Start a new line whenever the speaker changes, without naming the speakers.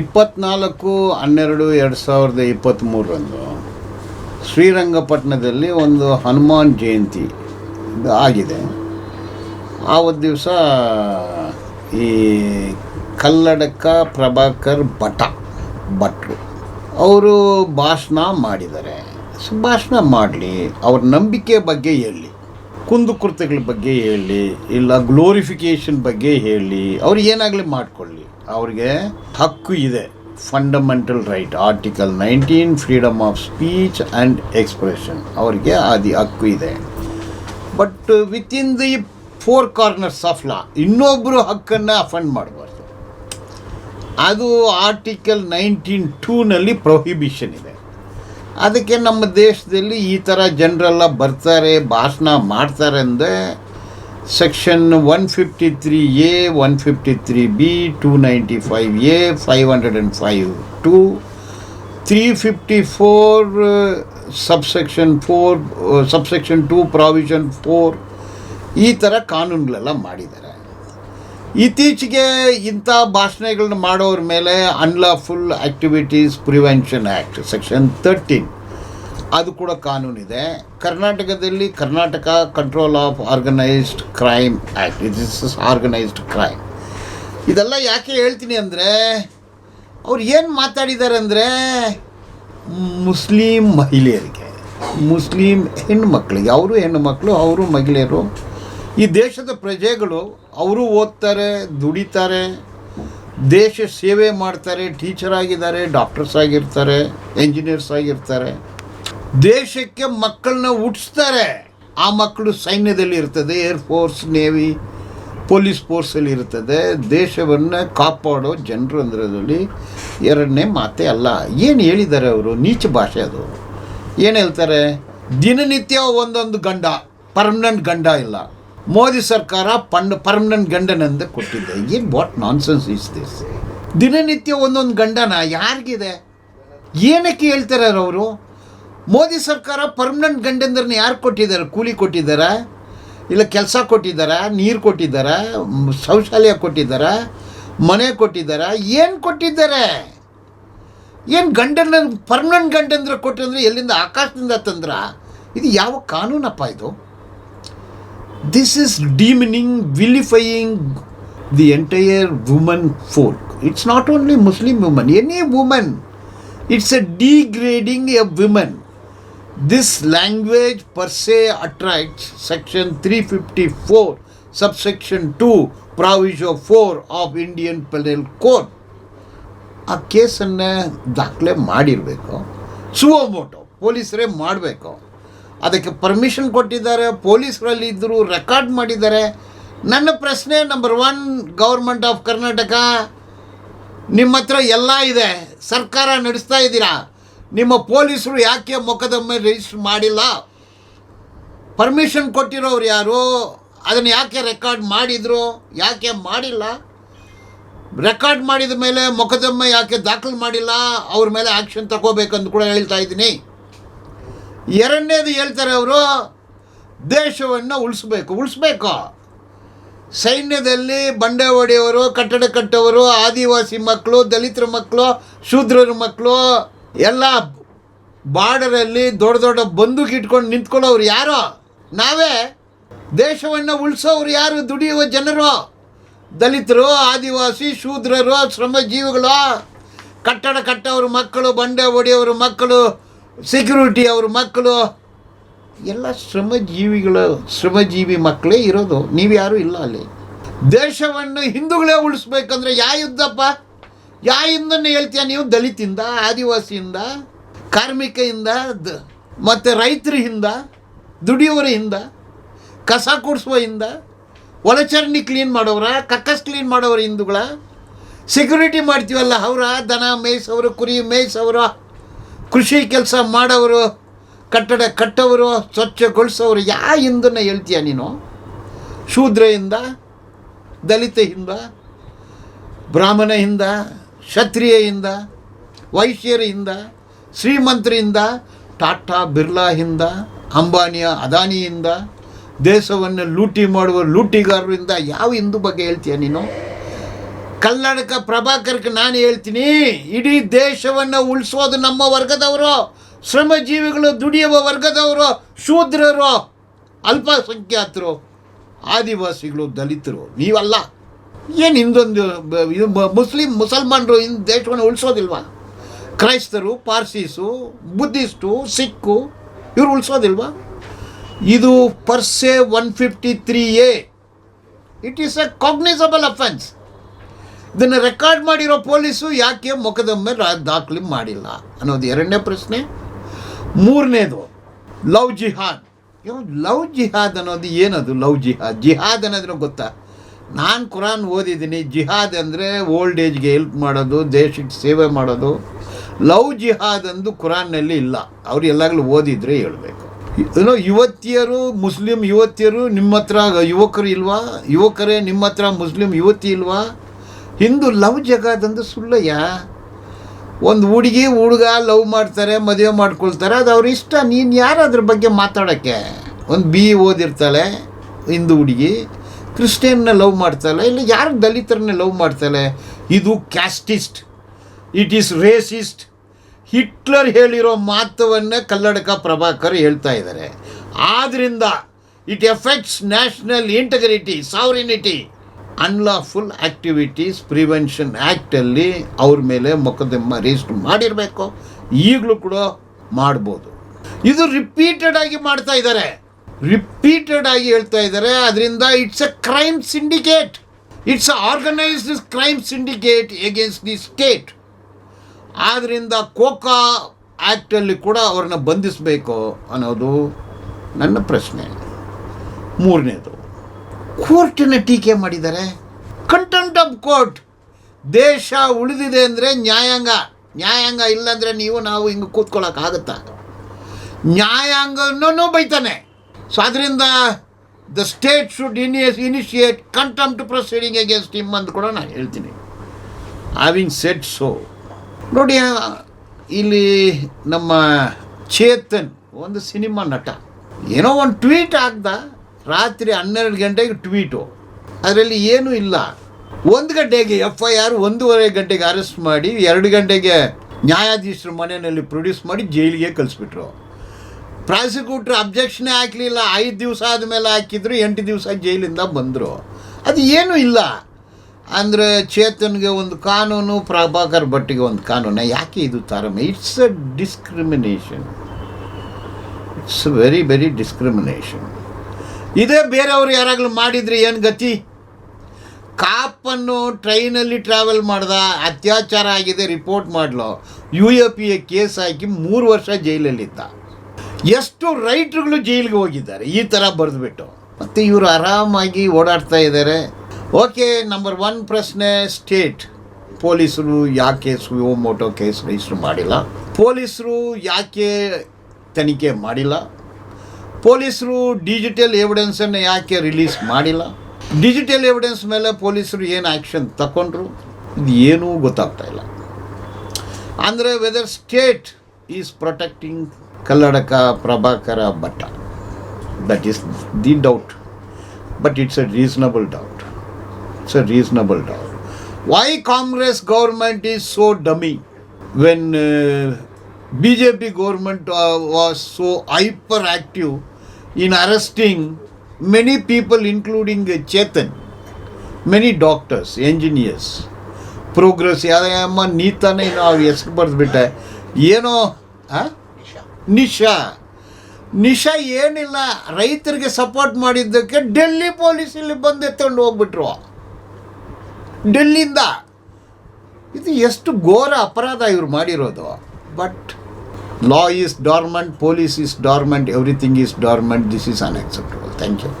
ಇಪ್ಪತ್ನಾಲ್ಕು, ಹನ್ನೆರಡು, ಎರಡು ಸಾವಿರದ ಇಪ್ಪತ್ತ್ಮೂರರಂದು ಶ್ರೀರಂಗಪಟ್ಟಣದಲ್ಲಿ ಒಂದು ಹನುಮಾನ್ ಜಯಂತಿ ಆಗಿದೆ. ಆವತ್ತು ದಿವಸ ಈ ಕಲ್ಲಡಕ ಪ್ರಭಾಕರ್ ಭಟ ಭಟ್ರು ಅವರು ಭಾಷಣ ಮಾಡಿದ್ದಾರೆ. ಭಾಷಣ ಮಾಡಲಿ, ಅವ್ರ ನಂಬಿಕೆ ಬಗ್ಗೆ ಹೇಳಿ, ಕುಂದುಕೃತ್ಯಗಳ ಬಗ್ಗೆ ಹೇಳಿ, ಇಲ್ಲ ಗ್ಲೋರಿಫಿಕೇಷನ್ ಬಗ್ಗೆ ಹೇಳಿ, ಅವ್ರು ಏನಾಗಲಿ ಮಾಡ್ಕೊಳ್ಳಿ ಅವ್ರಿಗೆ ಹಕ್ಕು ಇದೆ. Fundamental right article nineteen freedom of speech and expression ಅವರಿಗೆ ಅದು ಹಕ್ಕು ಇದೆ. But with in the four corners of law ಇನ್ನೊಬ್ಬರು ಹಕ್ಕನ್ನು ಅಫಂಡ್ ಮಾಡಬಾರ್ದು. ಅದು ಆರ್ಟಿಕಲ್ ನೈನ್ಟೀನ್ ಟೂನಲ್ಲಿ ಪ್ರೊಹಿಬಿಷನ್ ಇದೆ. ಅದಕ್ಕೆ ನಮ್ಮ ದೇಶದಲ್ಲಿ ಈ ಥರ ಜನರೆಲ್ಲ ಬರ್ತಾರೆ, ಭಾಷಣ ಮಾಡ್ತಾರೆ ಅಂದರೆ section one fifty three A one fifty three B two ninety five A five hundred and five two three fifty four subsection four subsection two provision four ಈ ಥರ ಕಾನೂನುಗಳೆಲ್ಲ ಮಾಡಿದ್ದಾರೆ. ಇತ್ತೀಚೆಗೆ ಇಂಥ ಭಾಷಣಗಳನ್ನ ಮಾಡೋರ ಮೇಲೆ unlawful activities prevention act section thirteen ಅದು ಕೂಡ ಕಾನೂನಿದೆ ಕರ್ನಾಟಕದಲ್ಲಿ Karnataka control of organised crime act it is organised crime ಇದೆಲ್ಲ ಯಾಕೆ ಹೇಳ್ತೀನಿ ಅಂದರೆ, ಅವ್ರು ಏನು ಮಾತಾಡಿದ್ದಾರೆ ಅಂದರೆ, ಮುಸ್ಲಿಂ ಮಹಿಳೆಯರಿಗೆ, ಮುಸ್ಲಿಂ ಹೆಣ್ಣುಮಕ್ಕಳಿಗೆ ಅವರು ಹೆಣ್ಣುಮಕ್ಕಳು ಅವರು ಮಹಿಳೆಯರು, ಈ ದೇಶದ ಪ್ರಜೆಗಳು, ಅವರು ಓದ್ತಾರೆ, ದುಡಿತಾರೆ, ದೇಶ ಸೇವೆ ಮಾಡ್ತಾರೆ ಟೀಚರ್ ಆಗಿದ್ದಾರೆ ಡಾಕ್ಟರ್ಸ್ ಆಗಿರ್ತಾರೆ ಎಂಜಿನಿಯರ್ಸ್ ಆಗಿರ್ತಾರೆ ದೇಶಕ್ಕೆ ಮಕ್ಕಳನ್ನ ಹುಟ್ಟಿಸ್ತಾರೆ ಆ ಮಕ್ಕಳು ಸೈನ್ಯದಲ್ಲಿ ಇರ್ತದೆ ಏರ್ ಫೋರ್ಸ್ ನೇವಿ ಪೊಲೀಸ್ ಫೋರ್ಸಲ್ಲಿ ಇರ್ತದೆ. ದೇಶವನ್ನು ಕಾಪಾಡೋ ಜನರು ಅಂದ್ರದಲ್ಲಿ ಎರಡನೇ ಮಾತೇ ಅಲ್ಲ. ಏನು ಹೇಳಿದ್ದಾರೆ ಅವರು? ನೀಚ ಭಾಷೆ ಅದು. ಏನು ಹೇಳ್ತಾರೆ? ದಿನನಿತ್ಯ ಒಂದೊಂದು ಗಂಡ ಪರ್ಮನೆಂಟ್ ಗಂಡ ಇಲ್ಲ. ಮೋದಿ ಸರ್ಕಾರ ಪಂಡ್ ಪರ್ಮನೆಂಟ್ ಗಂಡನಂದ ಕೊಟ್ಟಿದ್ದೆ ಏನು ವಾಟ್ ನಾನ್ಸೆನ್ಸ್ ಇಸ್ ದಿಸ್ ದಿನನಿತ್ಯ ಒಂದೊಂದು ಗಂಡನ ಯಾರಿಗಿದೆ? ಏನಕ್ಕೆ ಹೇಳ್ತಾರೆ ಅವರು? ಮೋದಿ ಸರ್ಕಾರ ಪರ್ಮನೆಂಟ್ ಗಂಡಂದ್ರನ್ನ ಯಾರು ಕೊಟ್ಟಿದ್ದಾರೆ? ಕೂಲಿ ಕೊಟ್ಟಿದ್ದಾರೆ? ಇಲ್ಲ ಕೆಲಸ ಕೊಟ್ಟಿದ್ದಾರೆ? ನೀರು ಕೊಟ್ಟಿದ್ದಾರೆ? ಶೌಚಾಲಯ ಕೊಟ್ಟಿದ್ದಾರಾ? ಮನೆ ಕೊಟ್ಟಿದ್ದಾರೆ? ಏನು ಕೊಟ್ಟಿದ್ದಾರೆ? ಏನು ಗಂಡನ ಪರ್ಮನೆಂಟ್ ಗಂಡಂದ್ರೆ ಕೊಟ್ಟಂದ್ರೆ ಎಲ್ಲಿಂದ? ಆಕಾಶದಿಂದ ತಂದ್ರ? ಇದು ಯಾವ ಕಾನೂನಪ್ಪ ಇದು? This is demeaning vilifying the entire woman folk it's not only Muslim woman any woman it's a degrading a woman this per se attracts section three fifty four subsection two proviso four of Indian penal code ಆ ಕೇಸನ್ನು ದಾಖಲೆ ಮಾಡಿರಬೇಕು. Suo motu ಪೊಲೀಸರೇ ಮಾಡಬೇಕು. ಅದಕ್ಕೆ permission ಕೊಟ್ಟಿದ್ದಾರೆ, ಪೊಲೀಸರಲ್ಲಿ ಇದ್ದರು record ಮಾಡಿದ್ದಾರೆ. ನನ್ನ ಪ್ರಶ್ನೆ number one government of Karnataka ನಿಮ್ಮ ಹತ್ರ ಎಲ್ಲ ಇದೆ, ಸರ್ಕಾರ ನಡೆಸ್ತಾ ಇದ್ದೀರಾ? ನಿಮ್ಮ ಪೊಲೀಸರು ಯಾಕೆ ಮೊಕದ್ದಮೆ ರಿಜಿಸ್ಟರ್ ಮಾಡಿಲ್ಲ? ಪರ್ಮಿಷನ್ ಕೊಟ್ಟಿರೋರು ಯಾರು? ಅದನ್ನು ಯಾಕೆ ರೆಕಾರ್ಡ್ ಮಾಡಿದರು? ಯಾಕೆ ಮಾಡಿಲ್ಲ? ರೆಕಾರ್ಡ್ ಮಾಡಿದ ಮೇಲೆ ಮೊಕದ್ದಮೆ ಯಾಕೆ ದಾಖಲು ಮಾಡಿಲ್ಲ? ಅವ್ರ ಮೇಲೆ ಆ್ಯಕ್ಷನ್ ತಗೋಬೇಕಂತ ಕೂಡ ಹೇಳ್ತಾ ಇದ್ದೀನಿ. ಎರಡನೇದು ಹೇಳ್ತಾರೆ ಅವರು, ದೇಶವನ್ನು ಉಳಿಸ್ಬೇಕು. ಉಳಿಸ್ಬೇಕು. ಸೈನ್ಯದಲ್ಲಿ ಬಂಡೆ ಒಡೆಯವರು ಕಟ್ಟಡ ಕಟ್ಟವರು, ಆದಿವಾಸಿ ಮಕ್ಕಳು, ದಲಿತರ ಮಕ್ಕಳು, ಶೂದ್ರರ ಮಕ್ಕಳು ಎಲ್ಲ ಬಾರ್ಡರಲ್ಲಿ ದೊಡ್ಡ ದೊಡ್ಡ ಬಂದೂಕ್ ಇಟ್ಕೊಂಡು ನಿಂತ್ಕೊಳ್ಳೋರು ಯಾರೋ? ನಾವೇ? ದೇಶವನ್ನು ಉಳಿಸೋರು ಯಾರು? ದುಡಿಯುವ ಜನರು? ದಲಿತರು, ಆದಿವಾಸಿ, ಶೂದ್ರರು, ಶ್ರಮಜೀವಿಗಳು. ಕಟ್ಟಡ ಕಟ್ಟೋರು ಮಕ್ಕಳು, ಬಂಡೆ ಒಡೆಯವ್ರ ಮಕ್ಕಳು ಸೆಕ್ಯೂರಿಟಿ ಅವ್ರ ಮಕ್ಕಳು. ಎಲ್ಲ ಶ್ರಮಜೀವಿಗಳು, ಶ್ರಮಜೀವಿ ಮಕ್ಕಳೇ ಇರೋದು. ನೀವು ಯಾರೂ ಇಲ್ಲ ಅಲ್ಲಿ. ದೇಶವನ್ನು ಹಿಂದೂಗಳೇ ಉಳಿಸ್ಬೇಕಂದ್ರೆ ಯಾ ಯುದ್ಧಪ್ಪ? ಯಾ ಯುದ್ಧನ ಹೇಳ್ತೀಯ, ನೀವು ದಲಿತಿಂದ, ಆದಿವಾಸಿಯಿಂದ, ಕಾರ್ಮಿಕಯಿಂದ, ದ, ಮತ್ತು ರೈತರ ಹಿಂದ ಕಸ ಕೊಡಿಸುವ ಹಿಂದ ಒಳಚರಂಡಿ ಕ್ಲೀನ್ ಮಾಡೋರ ಕಕ್ಕಸ್ ಕ್ಲೀನ್ ಮಾಡೋರ ಹಿಂದುಗಳ ಸೆಕ್ಯೂರಿಟಿ ಮಾಡ್ತೀವಲ್ಲ ಅವರ, ದನ ಮೇಯಿಸೋರು ಕುರಿ ಮೇಯಿಸೋರು ಕೃಷಿ ಕೆಲಸ ಮಾಡೋರು ಕಟ್ಟಡ ಕಟ್ಟೋರು ಸ್ವಚ್ಛಗೊಳಿಸೋರು ಯಾ ಹಿಂದನ್ನ ಹೇಳ್ತೀಯ ನೀನು? ಶೂದ್ರಯಿಂದ ದಲಿತ ಹಿಂದ ಬ್ರಾಹ್ಮಣ ಹಿಂದ ಕ್ಷತ್ರಿಯಯಿಂದ ವೈಶ್ಯರಿಂದ, ಶ್ರೀಮಂತರಿಂದ, ಟಾಟಾ ಬಿರ್ಲಾ ಹಿಂದ ಅಂಬಾನಿಯ ಅದಾನಿಯಿಂದ, ದೇಶವನ್ನು ಲೂಟಿ ಮಾಡುವ ಲೂಟಿಗಾರರಿಂದ ಯಾವ ಹಿಂದೂ ಬಗ್ಗೆ ಹೇಳ್ತೀಯ ನೀನು? ಕಲ್ಲಡಕ ಪ್ರಭಾಕರ್ಗೆ ನಾನು ಹೇಳ್ತೀನಿ, ಇಡೀ ದೇಶವನ್ನು ಉಳಿಸೋದು ನಮ್ಮ ವರ್ಗದವರು, ಶ್ರಮಜೀವಿಗಳು ದುಡಿಯುವ ವರ್ಗದವರು, ಶೂದ್ರರು, ಅಲ್ಪಸಂಖ್ಯಾತರು, ಆದಿವಾಸಿಗಳು, ದಲಿತರು, ನೀವಲ್ಲ. ಏನು ಹಿಂದೊಂದು ಇದು ಮುಸ್ಲಿಂ, ಮುಸಲ್ಮಾನರು ಇನ್ ದೇಶವನ್ನು ಉಳಿಸೋದಿಲ್ವಾ? ಕ್ರೈಸ್ತರು, ಪಾರ್ಸೀಸು, ಬುದ್ಧಿಸ್ಟು, ಸಿಕ್ಕು, ಇವರು ಉಳಿಸೋದಿಲ್ವಾ? ಇದು per se one fifty three A it is a cognizable offence ಇದನ್ನು ರೆಕಾರ್ಡ್ ಮಾಡಿರೋ ಪೊಲೀಸು ಯಾಕೆ ಮೊಕದ್ದಮೆ ದಾಖಲೆ ಮಾಡಿಲ್ಲ ಅನ್ನೋದು ಎರಡನೇ ಪ್ರಶ್ನೆ. ಮೂರನೇದು, ಲವ್ ಜಿಹಾದ್. ಲವ್ ಜಿಹಾದ್ ಅನ್ನೋದು ಏನದು ಲವ್ ಜಿಹಾದ್? ಜಿಹಾದ್ ಅನ್ನೋದ್ರ ಗೊತ್ತಾ? ನಾನು ಕುರಾನ್ ಓದಿದ್ದೀನಿ, ಜಿಹಾದ್ ಅಂದರೆ ಓಲ್ಡ್ ಏಜ್ಗೆ ಹೆಲ್ಪ್ ಮಾಡೋದು, ದೇಶಕ್ಕೆ ಸೇವೆ ಮಾಡೋದು. ಲವ್ ಜಿಹಾದ್ ಅಂದು ಕುರಾನ್ನಲ್ಲಿ ಇಲ್ಲ. ಅವ್ರು ಎಲ್ಲಾಗಲೂ ಓದಿದ್ರೆ ಹೇಳಬೇಕು. ಏನೋ ಯುವತಿಯರು, ಮುಸ್ಲಿಂ ಯುವತಿಯರು ನಿಮ್ಮ ಹತ್ರ ಯುವಕರು ಇಲ್ವಾ? ಯುವಕರೇ ನಿಮ್ಮ ಹತ್ರ ಮುಸ್ಲಿಂ ಯುವತಿ ಇಲ್ವಾ? ಹಿಂದೂ ಲವ್ ಜಗಾದಂದು ಸುಳ್ಳಯ್ಯ? ಒಂದು ಹುಡುಗಿ, ಹುಡುಗ ಲವ್ ಮಾಡ್ತಾರೆ, ಮದುವೆ ಮಾಡ್ಕೊಳ್ತಾರೆ, ಅದು ಅವ್ರ ಇಷ್ಟ. ನೀನು ಯಾರು ಅದ್ರ ಬಗ್ಗೆ ಮಾತಾಡೋಕ್ಕೆ? ಒಂದು ಬಿ ಓದಿರ್ತಾಳೆ, ಹಿಂದೂ ಹುಡುಗಿ. ಕ್ರಿಶ್ಚಿಯನ್ನ ಲವ್ ಮಾಡ್ತಾಳೆ ಇಲ್ಲ ಯಾರು ದಲಿತರನ್ನ ಲವ್ ಮಾಡ್ತಾಳೆ ಇದು casteist it is racist Hitler ಹೇಳಿರೋ ಮಾತವನ್ನು ಕಲ್ಲಡಕ ಪ್ರಭಾಕರ್ ಹೇಳ್ತಾ ಇದ್ದಾರೆ. ಆದ್ದರಿಂದ it effects national integrity sovereignty unlawful activities prevention ಆ್ಯಕ್ಟಲ್ಲಿ ಅವ್ರ ಮೇಲೆ ಮೊಕದ್ದಮ್ಮ ರಿಜಿಸ್ಟರ್ ಮಾಡಿರಬೇಕು. ಈಗಲೂ ಕೂಡ ಮಾಡ್ಬೋದು. ಇದು ರಿಪೀಟೆಡ್ ಆಗಿ ಮಾಡ್ತಾ ಇದ್ದಾರೆ. ರಿಪೀಟೆಡ್ ಆಗಿ ಹೇಳ್ತಾ ಇದ್ದಾರೆ. ಅದರಿಂದ it's a crime syndicate it's organised crime syndicate against the state ಆದ್ದರಿಂದ ಕೋಕಾ ಆ್ಯಕ್ಟಲ್ಲಿ ಕೂಡ ಅವ್ರನ್ನ ಬಂಧಿಸಬೇಕು ಅನ್ನೋದು ನನ್ನ ಪ್ರಶ್ನೆ. ಮೂರನೇದು ಕೋರ್ಟಿನ ಟೀಕೆ ಮಾಡಿದ್ದಾರೆ. ಕಂಟೆಂಟ್ ಆಫ್ ಕೋರ್ಟ್ ದೇಶ ಉಳಿದಿದೆ ಅಂದರೆ ನ್ಯಾಯಾಂಗ. ನ್ಯಾಯಾಂಗ ಇಲ್ಲಾಂದರೆ ನೀವು, ನಾವು ಹಿಂಗೆ ಕೂತ್ಕೊಳ್ಳೋಕ್ಕಾಗತ್ತಾ ನ್ಯಾಯಾಂಗನೂ ಬೈತಾನೆ. ಸೊ ಅದರಿಂದ the state should ಇನಿಯಸ್ initiate contempt proceeding against him ಅಂತ ಕೂಡ ನಾನು ಹೇಳ್ತೀನಿ. ಹ್ಯಾವಿಂಗ್ ಸೆಟ್ ಸೋ ನೋಡಿ ಇಲ್ಲಿ ನಮ್ಮ ಚೇತನ್ ಒಂದು ಸಿನಿಮಾ ನಟ. ಏನೋ ಒಂದು ಟ್ವೀಟ್ ಹಾಕ್ದ, ರಾತ್ರಿ ಹನ್ನೆರಡು ಗಂಟೆಗೆ ಟ್ವೀಟು ಅದರಲ್ಲಿ ಏನೂ ಇಲ್ಲ. ಒಂದು ಗಂಟೆಗೆ ಎಫ್ ಐ ಆರ್ ಒಂದೂವರೆ ಗಂಟೆಗೆ ಅರೆಸ್ಟ್ ಮಾಡಿ, ಎರಡು ಗಂಟೆಗೆ ನ್ಯಾಯಾಧೀಶರ ಮನೆಯಲ್ಲಿ ಪ್ರೊಡ್ಯೂಸ್ ಮಾಡಿ ಜೈಲಿಗೆ ಕಳಿಸ್ಬಿಟ್ರು. ಪ್ರಾಸಿಕ್ಯೂಟ್ರ್ ಅಬ್ಜೆಕ್ಷನೇ ಹಾಕಲಿಲ್ಲ, ಐದು ದಿವಸ ಆದಮೇಲೆ ಹಾಕಿದ್ರು, ಎಂಟು ದಿವಸ ಜೈಲಿಂದ ಬಂದರು. ಅದು ಏನೂ ಇಲ್ಲ. ಅಂದರೆ ಚೇತನ್ಗೆ ಒಂದು ಕಾನೂನು, ಪ್ರಭಾಕರ್ ಭಟ್ಟಿಗೆ ಒಂದು ಕಾನೂನು. ಯಾಕೆ ಇದು ತಾರಮ್ಮ? It's a discrimination it's very very discrimination ಇದೇ ಬೇರೆಯವರು ಯಾರಾಗಲೂ ಮಾಡಿದರೆ ಏನು ಗತಿ? ಕಾಪನ್ನು ಟ್ರೈನಲ್ಲಿ ಟ್ರಾವೆಲ್ ಮಾಡ್ದ, ಅತ್ಯಾಚಾರ ಆಗಿದೆ ರಿಪೋರ್ಟ್ ಮಾಡಲು. U A P A case ಹಾಕಿ ಮೂರು ವರ್ಷ ಜೈಲಲ್ಲಿದ್ದ. ಎಷ್ಟು ರೈಟ್ರುಗಳು ಜೈಲಿಗೆ ಹೋಗಿದ್ದಾರೆ. ಈ ಥರ ಬರೆದ್ಬಿಟ್ಟು. ಮತ್ತು ಇವರು ಆರಾಮಾಗಿ ಓಡಾಡ್ತಾ ಇದ್ದಾರೆ ಓಕೆ ನಂಬರ್ ಒನ್ ಪ್ರಶ್ನೆ ಸ್ಟೇಟ್ ಪೊಲೀಸರು ಯಾಕೆ ಸುಯೋಮೋಟೋ ಕೇಸ್ ರಿಜಿಸ್ಟರ್ ಮಾಡಿಲ್ಲ? ಪೊಲೀಸರು ಯಾಕೆ ತನಿಖೆ ಮಾಡಿಲ್ಲ? ಪೊಲೀಸರು ಡಿಜಿಟಲ್ ಎವಿಡೆನ್ಸನ್ನು ಯಾಕೆ ರಿಲೀಸ್ ಮಾಡಿಲ್ಲ? ಡಿಜಿಟಲ್ ಎವಿಡೆನ್ಸ್ ಮೇಲೆ ಪೊಲೀಸರು ಏನು ಆ್ಯಕ್ಷನ್ ತಗೊಂಡ್ರು ಇದು ಏನೂ ಗೊತ್ತಾಗ್ತಾ ಇಲ್ಲ. ಅಂದರೆ whether state is protecting Kalladka Prabhakara Bhatta that is the doubt but it's a reasonable doubt it's a reasonable doubt why Congress government is so dummy when B J P government was so hyper active in arresting many people including Chetan many doctors engineers progress ಯಾವ್ದಮ್ಮ ನೀತಾನೆ ನಾವು ಹೆಸರು ಬರೆದ್ಬಿಟ್ಟೆ ಏನೋ ಆ? ನಿಶಾ. ನಿಶಾ ಏನಿಲ್ಲ, ರೈತರಿಗೆ support ಮಾಡಿದ್ದಕ್ಕೆ Delhi police ಇಲ್ಲಿ ಬಂದು ಎತ್ಕೊಂಡು ಹೋಗ್ಬಿಟ್ರು. ಡೆಲ್ಲಿಂದ ಇದು ಎಷ್ಟು ಘೋರ ಅಪರಾಧ ಇವ್ರು ಮಾಡಿರೋದು. But law is dormant police is dormant everything is dormant this is unacceptable thank you